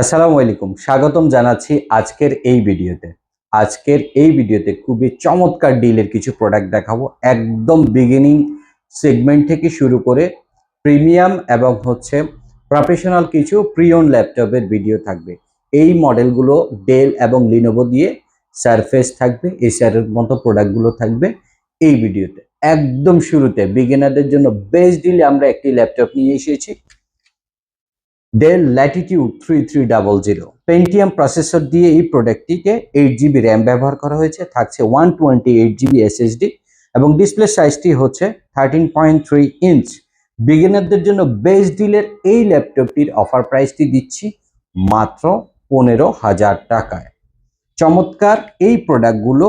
আসসালামু আলাইকুম, স্বাগতম জানাচ্ছি আজকের এই ভিডিওতে। আজকের এই ভিডিওতে খুবই চমৎকার ডিলের কিছু প্রোডাক্ট দেখাবো। একদম বিগিনিং সেগমেন্ট থেকে শুরু করে প্রিমিয়াম এবং হচ্ছে প্রফেশনাল কিছু প্রিয়ন ল্যাপটপের ভিডিও থাকবে। এই মডেলগুলো ডেল এবং লিনোভো দিয়ে সারফেস থাকবে এসআরের মতো প্রোডাক্টগুলো থাকবে এই ভিডিওতে একদম শুরুতে বিগিনারদের জন্য বেস্ট ডিলে আমরা একটি ল্যাপটপ নিয়ে এসেছি। Dell Latitude three three double zero Pentium processor দিয়ে এই প্রোডাক্টটিকে এইট জিবি র্যাম ব্যবহার করা হয়েছে, থাকছে one twenty eight GB SSD এবং ডিসপ্লে সাইজটি হচ্ছে থার্টিন পয়েন্ট থ্রি ইঞ্চ বিগিনারদের জন্য বেস্ট ডিলের এই ল্যাপটপটির অফার প্রাইসটি দিচ্ছি মাত্র পনেরো হাজার টাকায়। চমৎকার এই প্রোডাক্টগুলো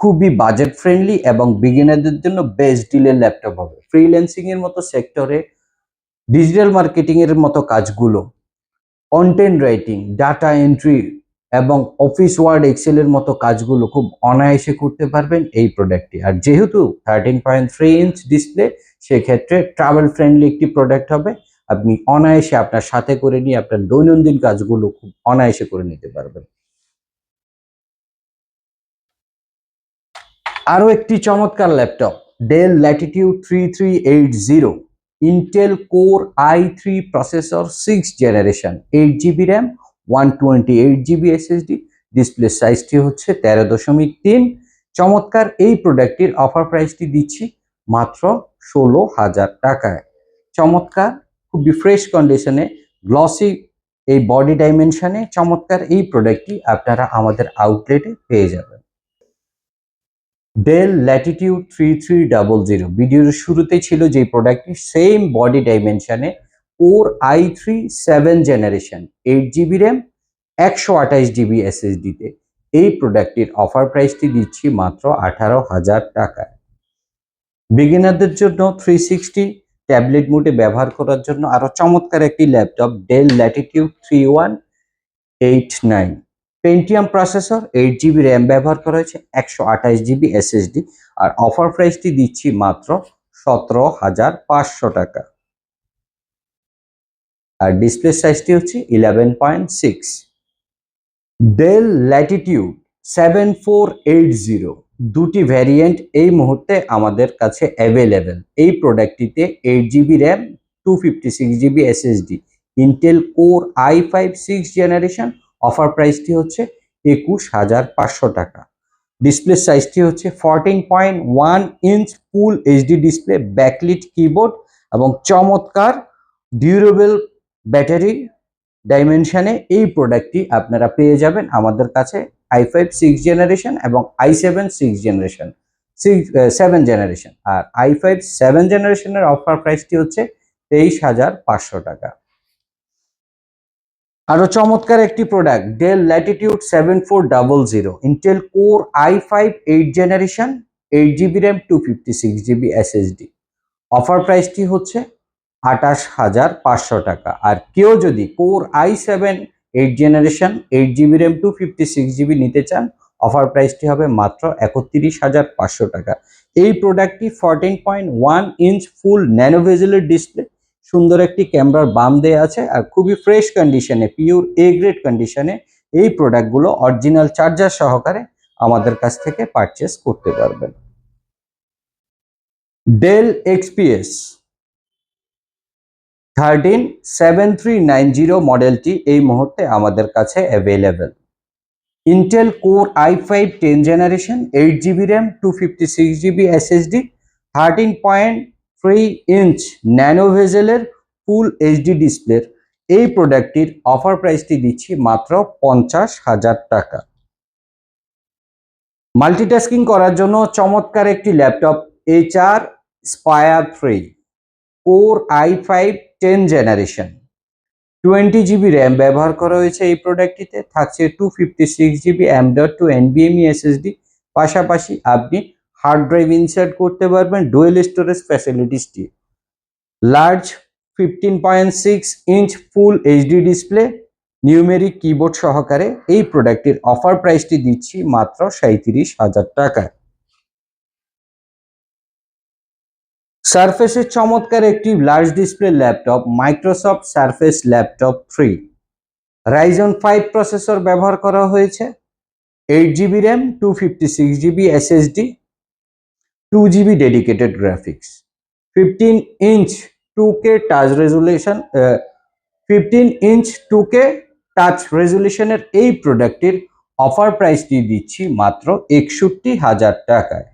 খুবই বাজেট ফ্রেন্ডলি এবং বিগিনারদের জন্য বেস্ট ডিলের ল্যাপটপ হবে। ফ্রিল্যান্সিং এর মতো সেক্টরে ডিজিটাল মার্কেটিং এর মতো কাজগুলো কন্টেন্ট রাইটিং ডাটা এন্ট্রি এবং অফিস ওয়ার্ড এক্সেলের মতো কাজগুলো খুব অনায়াসে করতে পারবেন এই প্রোডাক্টটি আর যেহেতু thirteen point three inch display সেক্ষেত্রে ট্রাভেল ফ্রেন্ডলি একটি প্রোডাক্ট হবে। আপনি অনায়াসে আপনার সাথে করে নিয়ে আপনার দৈনন্দিন কাজগুলো খুব অনায়াসে করে নিতে পারবেন। আরও একটি চমৎকার laptop Dell Latitude three three eight zero Intel Core i three processor six generation eight GB RAM one twenty eight GB SSD display সাইজটি হচ্ছে তেরো দশমিক তিন। চমৎকার এই প্রোডাক্টটির অফার প্রাইসটি দিচ্ছি মাত্র ষোলো হাজার টাকায়। চমৎকার, খুবই ফ্রেশ কন্ডিশনে গ্লসি এই বডি ডাইমেনশনে চমৎকার এই প্রোডাক্টটি আপনারা আমাদের আউটলেটে পেয়ে যাবেন। Dell Latitude three three double zero ভিডিওর শুরুতে ছিল যে প্রোডাক্টটি সেম বডি ডাইমেনশনে ওর i three seven generation eight GB RAM একশো আঠাইশ জিবি এসএসডিতে এই প্রোডাক্টটির অফার প্রাইসটি দিচ্ছি মাত্র আঠারো হাজার টাকায় বিগিনারদের জন্য থ্রি সিক্সটি ট্যাবলেট মোডে ব্যবহার করার জন্য আরও চমৎকার একটি laptop Dell Latitude three one eight nine Pentium processor eight GB RAM ব্যবহার করা হয়েছে, একশো আঠাশ জিবি এসএসডি আর অফার প্রাইসটি দিচ্ছি মাত্র সতেরো হাজার পাঁচশো টাকা। আর ডিসপ্লে সাইজটি হচ্ছে eleven point six Dell Latitude seven four eight zero দুটি ভ্যারিয়েন্ট এই মুহূর্তে আমাদের কাছে অ্যাভেলেবেল এই প্রোডাক্টটিতে eight GB RAM two fifty six GB SSD Intel Core i five six generation offer প্রাইসটি হচ্ছে একুশ হাজার পাঁচশো টাকা। ডিসপ্লে সাইজটি হচ্ছে fourteen point one inch full HD display backlit keyboard এবং চমৎকার ডিউরেবল ব্যাটারি ডাইমেনশানে এই প্রোডাক্টটি আপনারা পেয়ে যাবেন আমাদের কাছে আই ফাইভ সিক্স জেনারেশন এবং i seven six generation six seven generation R i five seven জেনারেশনের অফার প্রাইসটি হচ্ছে তেইশ হাজার পাঁচশো টাকা। আরও চমৎকার একটি product Dell Latitude seven four double zero Intel Core i five eight generation eight GB RAM two fifty six GB SSD offer প্রাইসটি হচ্ছে আঠাশ হাজার পাঁচশো টাকা। আর কেউ যদি Core i seven eight generation eight GB RAM two fifty six GB নিতে চান অফার প্রাইসটি হবে মাত্র একত্রিশ হাজার পাঁচশো টাকা। এই প্রোডাক্টটি fourteen point one inch full ন্যানোভেজেলের display সুন্দর একটি ক্যামেরার বাম দেয়া আছে আর খুবই ফ্রেশ কন্ডিশনে পিওর এ গ্রেড কন্ডিশনে এই প্রোডাক্টগুলো অরিজিনাল চার্জার সহকারে আমাদের কাছ থেকে পারচেস করতে পারবেন। Dell XPS thirteen seven three nine zero মডেলটি এই মুহূর্তে আমাদের কাছে available Intel Core i five ten generation eight GB RAM two fifty six GB SSD thirteen point three inch nano ভেজেলের full HD ডিসপ্লের এই প্রোডাক্টটির অফার প্রাইসটি দিচ্ছি মাত্র পঞ্চাশ হাজার টাকা। মাল্টিটাস্কিং করার জন্য চমৎকার একটি laptop Acer Aspire three core i five ten generation twenty GB RAM ব্যবহার করা হয়েছে এই প্রোডাক্টটিতে থাকছে two fifty six GB M dot two এনবিএমই SSD পাশাপাশি আপনি হার্ড ড্রাইভ ইনসার্ট করতে পারবেন dual storage ফ্যাসিলিটিসটি large fifteen point six inch full HD display numeric keyboard সহকারে এই প্রোডাক্টের অফার প্রাইসটি দিচ্ছি মাত্র সাঁত্রিশ হাজার টাকায়। সারফেসের চমৎকার একটি large display laptop Microsoft Surface laptop three Ryzen five processor ব্যবহার করা হয়েছে eight GB RAM two fifty six GB SSD two GB dedicated graphics fifteen inch two K touch resolution fifteen inch two K touch রেজুলেশনের এই প্রোডাক্টটির offer প্রাইসটি দিচ্ছি মাত্র একষট্টি হাজার টাকায়।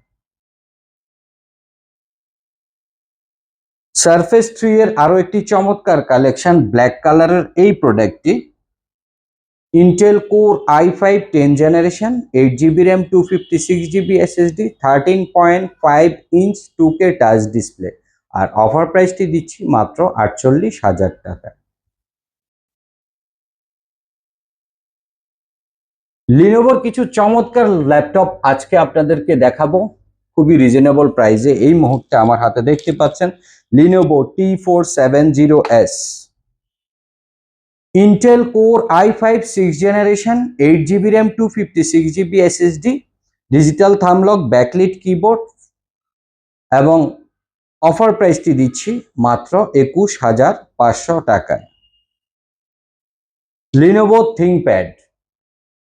সারফেস থ্রি এর আরও একটি চমৎকার কালেকশন ব্ল্যাক কালারের এই প্রোডাক্টটি Intel core i five ten generation eight GB RAM two fifty six GB SSD thirteen point five inch two K touch display R offer প্রাইসটি দিচ্ছি মাত্র আটচল্লিশ হাজার টাকা। লিনোভোর কিছু চমৎকার ল্যাপটপ আজকে আপনাদেরকে দেখাবো। খুবই রিজনেবল প্রাইসে এই মুহূর্তে আমার হাতে দেখতে পাচ্ছেন Lenovo T four seven zero S Intel core i five six generation eight GB RAM two fifty six GB SSD digital thumb lock backlit keyboard এবং অফার প্রাইসটি দিচ্ছি মাত্র একুশ হাজার পাঁচশো টাকায়। Lenovo ThinkPad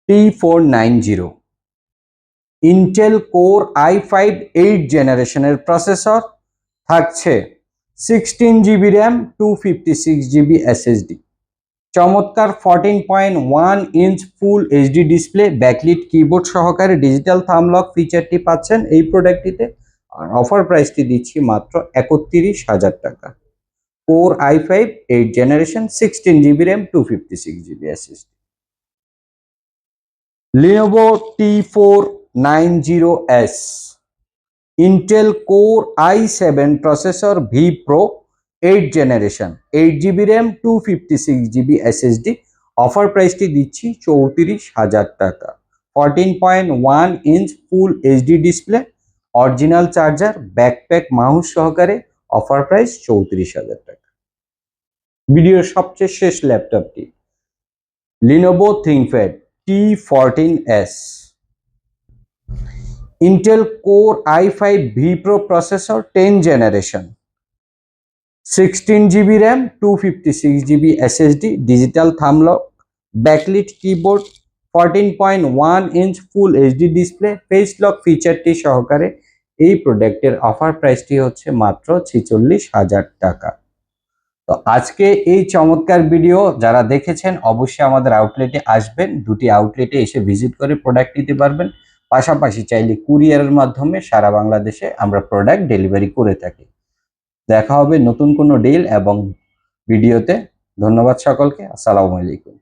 T four nine zero Intel core i five eight জেনারেশনের processor থাকছে sixteen GB RAM two fifty six GB SSD চমৎকার fourteen point one inch full HD display backlit keyboard সহকারে ডিজিটাল থামলক ফিচারটি পাচ্ছেন এই প্রোডাক্টটিতে আর offer প্রাইসটি দিচ্ছি মাত্র একত্রিশ হাজার টাকা। Core i five eight generation sixteen GB RAM two fifty six GB SSD Lenovo T four nine zero S Intel core i seven processor vPro eight generation eight GB RAM two fifty six GB SSD offer প্রাইসটি দিচ্ছি চৌত্রিশ হাজার টাকা। Fourteen point one inch full HD display original charger backpack mouse সহকারে offer price চৌত্রিশ হাজার টাকা। ভিডিওর সবচেয়ে শেষ ল্যাপটপটি Lenovo ThinkPad T fourteen S Intel core i five vPro processor ten generation sixteen GB RAM two fifty six GB SSD digital thumb lock backlit keyboard fourteen point one inch full HD display face lock ফিচারটি সহকারে এই প্রোডাক্টের offer প্রাইসটি হচ্ছে মাত্র ছেচল্লিশ হাজার টাকা। তো আজকে এই চমৎকার ভিডিও যারা দেখেছেন, অবশ্যই আমাদের আউটলেটে আসবেন, দুটি আউটলেটে এসে ভিজিট করে প্রোডাক্ট নিতে পারবেন। পাশাপাশি চাইলে কুরিয়ারের মাধ্যমে সারা বাংলাদেশে আমরা প্রোডাক্ট ডেলিভারি করে থাকি। দেখা হবে নতুন কোনো ডিল এবং ভিডিওতে ধন্যবাদ সকলকে। আসসালামু আলাইকুম।